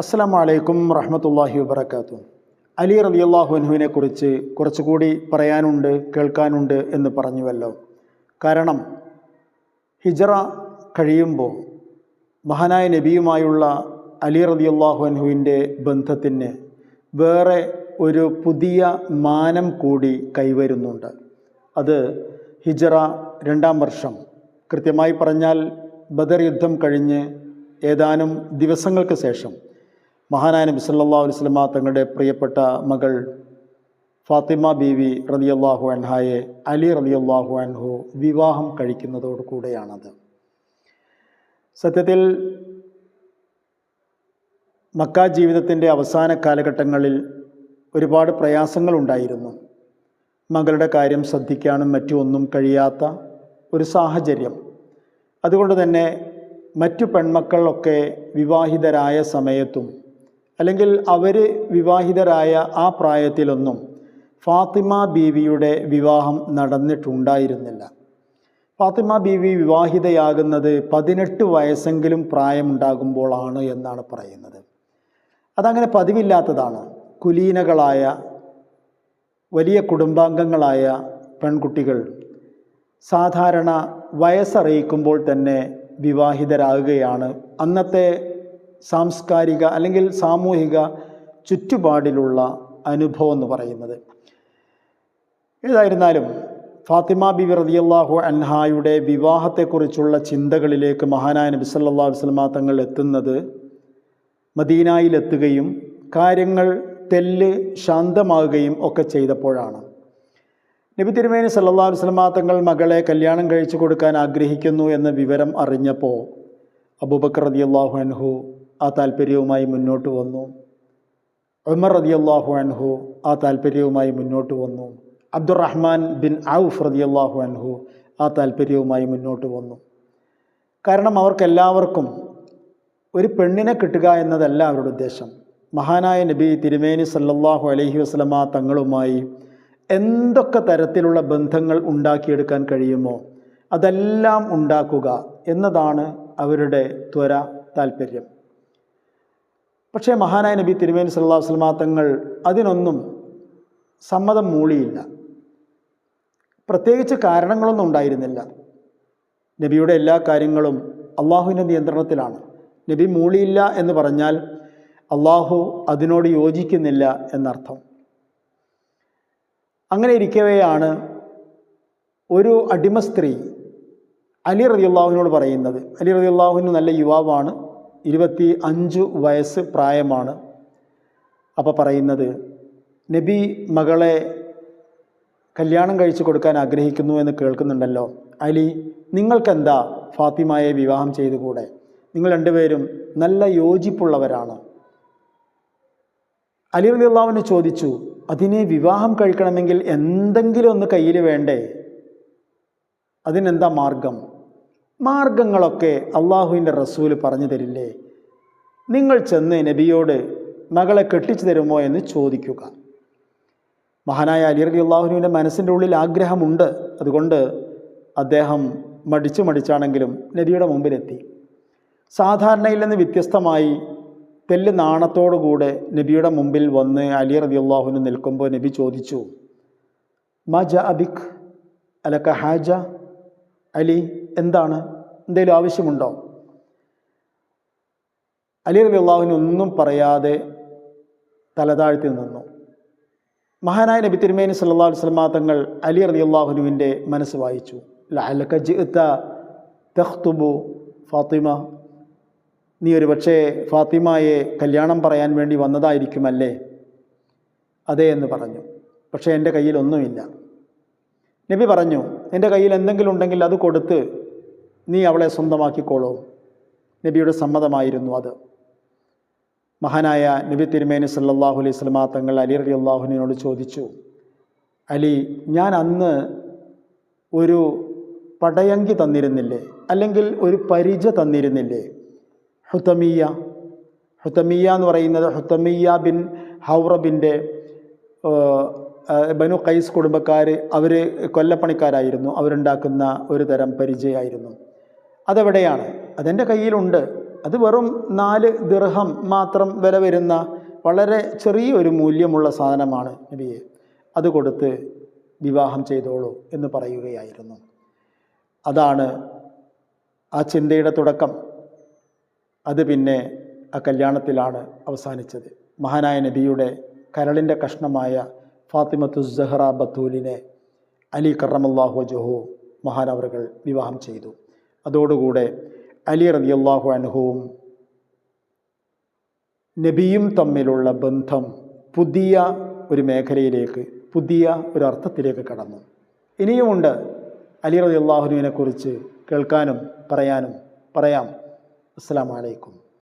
അസ്സാം വലൈക്കും റഹമത്തല്ലാഹി വബർക്കാത്തു അലി റലിയല്ലാഹുവിനെ കുറിച്ച് കുറച്ചുകൂടി പറയാനുണ്ട് കേൾക്കാനുണ്ട് എന്ന് പറഞ്ഞുവല്ലോ. കാരണം ഹിജറ കഴിയുമ്പോൾ മഹാനായ നബിയുമായുള്ള അലി റലിയല്ലാഹു അൻഹുവിന്റെ ബന്ധത്തിന് വേറെ ഒരു പുതിയ മാനം കൂടി കൈവരുന്നുണ്ട്. അത് ഹിജറ രണ്ടാം വർഷം. കൃത്യമായി പറഞ്ഞാൽ ബദർ യുദ്ധം കഴിഞ്ഞ് ഏതാനും ദിവസങ്ങൾക്ക് ശേഷം മഹാനായ നബി സല്ലല്ലാഹു അലൈഹി വസല്ലമ തങ്ങളുടെ പ്രിയപ്പെട്ട മകൾ ഫാത്തിമ ബീവി റളിയല്ലാഹു അൻഹായെ അലി റളിയല്ലാഹു അൻഹു വിവാഹം കഴിക്കുന്നതോടു കൂടെയാണത്. സത്യത്തിൽ മക്ക ജീവിതത്തിന്റെ അവസാന കാലഘട്ടങ്ങളിൽ ഒരുപാട് പ്രയാസങ്ങളുണ്ടായിരുന്നു മകളുടെ കാര്യം ശ്രദ്ധിക്കാനും മറ്റുമൊന്നും കഴിയാത്ത ഒരു സാഹചര്യം. അതുകൊണ്ട് തന്നെ മറ്റു പെൺമക്കളൊക്കെ വിവാഹിതരായ സമയത്തും അല്ലെങ്കിൽ അവർ വിവാഹിതരായ ആ പ്രായത്തിലൊന്നും ഫാത്തിമ ബീവിയുടെ വിവാഹം നടന്നിട്ടുണ്ടായിരുന്നില്ല. ഫാത്തിമ ബീവി വിവാഹിതയാകുന്നത് പതിനെട്ട് വയസ്സെങ്കിലും പ്രായമുണ്ടാകുമ്പോഴാണ് എന്നാണ് പറയുന്നത്. അതങ്ങനെ പതിവില്ലാത്തതാണ്. കുലീനകളായ വലിയ കുടുംബാംഗങ്ങളായ പെൺകുട്ടികൾ സാധാരണ വയസ്സറിയിക്കുമ്പോൾ തന്നെ വിവാഹിതരാകുകയാണ്. അന്നത്തെ സാംസ്കാരിക അല്ലെങ്കിൽ സാമൂഹിക ചുറ്റുപാടിലുള്ള അനുഭവം എന്ന് പറയുന്നത്. ഏതായിരുന്നാലും ഫാത്തിമ ബി റളിയല്ലാഹു അൻഹായുടെ വിവാഹത്തെക്കുറിച്ചുള്ള ചിന്തകളിലേക്ക് മഹാനായ നബി സല്ലാ അലൈഹി വസല്ലമ തങ്ങൾ എത്തുന്നത് മദീനായിലെത്തുകയും കാര്യങ്ങൾ തെല്ല് ശാന്തമാകുകയും ഒക്കെ ചെയ്തപ്പോഴാണ്. നബി തിരുമേനി സല്ലാ അലൈഹി വസല്ലമ തങ്ങൾ മകളെ കല്യാണം കഴിച്ചു കൊടുക്കാൻ ആഗ്രഹിക്കുന്നു എന്ന വിവരം അറിഞ്ഞപ്പോൾ അബൂബക്കർ റളിയല്ലാഹു അൻഹു ആ താല്പര്യവുമായി മുന്നോട്ട് വന്നു. ഉമർ റതിയല്ലാഹു അൻഹു ആ താല്പര്യവുമായി മുന്നോട്ട് വന്നു. അബ്ദുറഹ്മാൻ ബിൻ ഔഫ് റതിയല്ലാഹു അൻഹു ആ താല്പര്യവുമായി മുന്നോട്ട് വന്നു. കാരണം അവർക്കെല്ലാവർക്കും ഒരു പെണ്ണിനെ കിട്ടുക എന്നതല്ല അവരുടെ ഉദ്ദേശം. മഹാനായ നബി തിരുമേനി സല്ലാഹു അലഹി വസ്ലമ തങ്ങളുമായി എന്തൊക്കെ തരത്തിലുള്ള ബന്ധങ്ങൾ ഉണ്ടാക്കിയെടുക്കാൻ കഴിയുമോ അതെല്ലാം ഉണ്ടാക്കുക എന്നതാണ് അവരുടെ ത്വര താല്പര്യം. പക്ഷേ മഹാനായ നബി തിരുമേനി സല്ലല്ലാഹു അലൈഹി വസല്ലമ തങ്ങൾ അതിനൊന്നും സമ്മതം മൂളിയില്ല. പ്രത്യേകിച്ച് കാരണങ്ങളൊന്നും ഉണ്ടായിരുന്നില്ല. നബിയുടെ എല്ലാ കാര്യങ്ങളും അള്ളാഹുവിന്റെ നിയന്ത്രണത്തിലാണ്. നബി മൂളിയില്ല എന്ന് പറഞ്ഞാൽ അള്ളാഹു അതിനോട് യോജിക്കുന്നില്ല എന്നർത്ഥം. അങ്ങനെ ഇരിക്കവെയാണ് ഒരു അടിമ സ്ത്രീ അലി റതി അള്ളാഹുവിനോട് പറയുന്നത്. അലി റതി അള്ളാഹുവിന് നല്ല യുവാവാണ്. ഇരുപത്തി അഞ്ച് വയസ്സ് പ്രായമാണ്. അപ്പോൾ പറയുന്നത് നബി മകളെ കല്യാണം കഴിച്ചു കൊടുക്കാൻ ആഗ്രഹിക്കുന്നു എന്ന് കേൾക്കുന്നുണ്ടല്ലോ. അലി നിങ്ങൾക്കെന്താ ഫാത്തിമയെ വിവാഹം ചെയ്തുകൂടെ? നിങ്ങൾ രണ്ടുപേരും നല്ല യോജിപ്പുള്ളവരാണ്. അലി അലി അള്ളാഹുവിന് ചോദിച്ചു അതിനെ വിവാഹം കഴിക്കണമെങ്കിൽ എന്തെങ്കിലും ഒന്ന് കയ്യിൽ വേണ്ടേ? അതിനെന്താ മാർഗം? മാർഗങ്ങളൊക്കെ അള്ളാഹുവിന്റെ റസൂൽ പറഞ്ഞു തരില്ലേ? നിങ്ങൾ ചെന്ന് നബിയോട് മകളെ കെട്ടിച്ചു തരുമോ എന്ന് ചോദിക്കുക. മഹാനായ അലി അലി അള്ളാഹുവിന്റെ മനസ്സിന്റെ ഉള്ളിൽ ആഗ്രഹമുണ്ട്. അതുകൊണ്ട് അദ്ദേഹം മടിച്ചു മടിച്ചാണെങ്കിലും നബിയുടെ മുമ്പിലെത്തി. സാധാരണയിൽ നിന്ന് വ്യത്യസ്തമായി തെല്ല് നാണത്തോടുകൂടെ നബിയുടെ മുമ്പിൽ വന്ന് അലി റബി അള്ളാഹുവിന് നിൽക്കുമ്പോൾ നബി ചോദിച്ചു മജ അബിഖ് അലക്ക ഹാജ അലി എന്താണ്? എന്തെങ്കിലും ആവശ്യമുണ്ടോ? അലി റബി അള്ളാഹുവിന് ഒന്നും പറയാതെ തലതാഴ്ത്തി നിന്നു. മഹാനായ നബി തിരുമേനി സല്ലാ വസ്ലമാ തങ്ങൾ അലി റബി അള്ളാഹുനുവിന്റെ മനസ്സ് വായിച്ചു. തഖ്തുബു ഫാത്തിമ. നീ ഒരു പക്ഷേ ഫാത്തിമയെ കല്യാണം പറയാൻ വേണ്ടി വന്നതായിരിക്കുമല്ലേ? അതെ എന്ന് പറഞ്ഞു. പക്ഷേ എന്റെ കയ്യിൽ ഒന്നുമില്ല. നബി പറഞ്ഞു എന്റെ കയ്യിൽ എന്തെങ്കിലും ഉണ്ടെങ്കിൽ അത് കൊടുത്ത് നീ അവളെ സ്വന്തമാക്കിക്കോളൂ. നബിയുടെ സമ്മതമായിരുന്നു അത്. മഹാനായ നബി തിരുമേനി സല്ലാഹു അലൈഹി സ്വലമാ തങ്ങൾ അലി റലി അള്ളാഹുവിനോട് ചോദിച്ചു അലി ഞാൻ അന്ന് ഒരു പടയങ്കി തന്നിരുന്നില്ലേ? അല്ലെങ്കിൽ ഒരു പരിച തന്നിരുന്നില്ലേ? ഹുത്തമിയ ഹുത്തമിയ എന്ന് പറയുന്നത് ഹുത്തമിയ ബിൻ ഹൗറബിന്റെ ബനു കൈസ് കുടുംബക്കാർ അവർ കൊല്ലപ്പണിക്കാരായിരുന്നു. അവരുണ്ടാക്കുന്ന ഒരു തരം പരിചയമായിരുന്നു അതെവിടെയാണ്? അതെന്റെ കയ്യിലുണ്ട്. അത് വെറും നാല് ദിർഹം മാത്രം വില വരുന്ന വളരെ ചെറിയൊരു മൂല്യമുള്ള സാധനമാണ് നബിയെ. അത് കൊടുത്ത് വിവാഹം ചെയ്തോളൂ എന്ന് പറയുകയായിരുന്നു. അതാണ് ആ ചിന്തയുടെ തുടക്കം. അത് പിന്നെ ആ കല്യാണത്തിലാണ് അവസാനിച്ചത്. മഹാനായ നബിയുടെ കരളിന്റെ കഷ്ണമായ ഫാത്തിമത്തു സഹ്റ ബത്തൂലിനെ അലി കറമല്ലാഹു ജഹു മഹാനവറുകൾ വിവാഹം ചെയ്തു. അതോടുകൂടെ അലി റതിയല്ലാഹു അനുഹവും നബിയും തമ്മിലുള്ള ബന്ധം പുതിയ ഒരു മേഖലയിലേക്ക് പുതിയ ഒരു അർത്ഥത്തിലേക്ക് കടന്നു. ഇനിയുമുണ്ട് അലി റതി അള്ളാഹുനുവിനെ കുറിച്ച് കേൾക്കാനും പറയാനും. പറയാം. അസ്സാം വലൈക്കും